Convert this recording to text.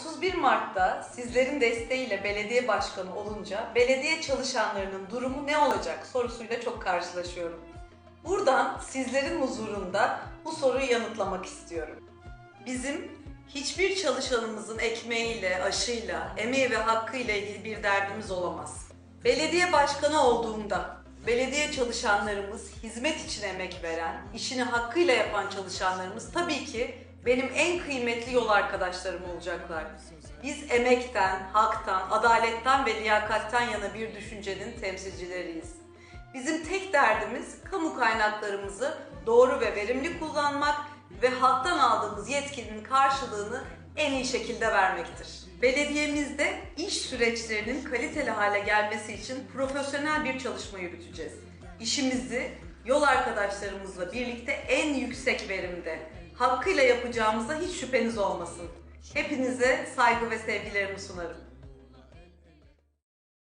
31 Mart'ta sizlerin desteğiyle belediye başkanı olunca belediye çalışanlarının durumu ne olacak sorusuyla çok karşılaşıyorum. Buradan sizlerin huzurunda bu soruyu yanıtlamak istiyorum. Bizim hiçbir çalışanımızın ekmeğiyle, aşıyla, emeği ve hakkıyla ilgili bir derdimiz olamaz. Belediye başkanı olduğumda belediye çalışanlarımız, hizmet için emek veren, işini hakkıyla yapan çalışanlarımız tabii ki benim en kıymetli yol arkadaşlarım olacaklar. Biz emekten, haktan, adaletten ve liyakatten yana bir düşüncenin temsilcileriyiz. Bizim tek derdimiz kamu kaynaklarımızı doğru ve verimli kullanmak ve halktan aldığımız yetkinin karşılığını en iyi şekilde vermektir. Belediyemizde iş süreçlerinin kaliteli hale gelmesi için profesyonel bir çalışma yürüteceğiz. İşimizi yol arkadaşlarımızla birlikte en yüksek verimde, hakkıyla yapacağımıza hiç şüpheniz olmasın. Hepinize saygı ve sevgilerimi sunarım.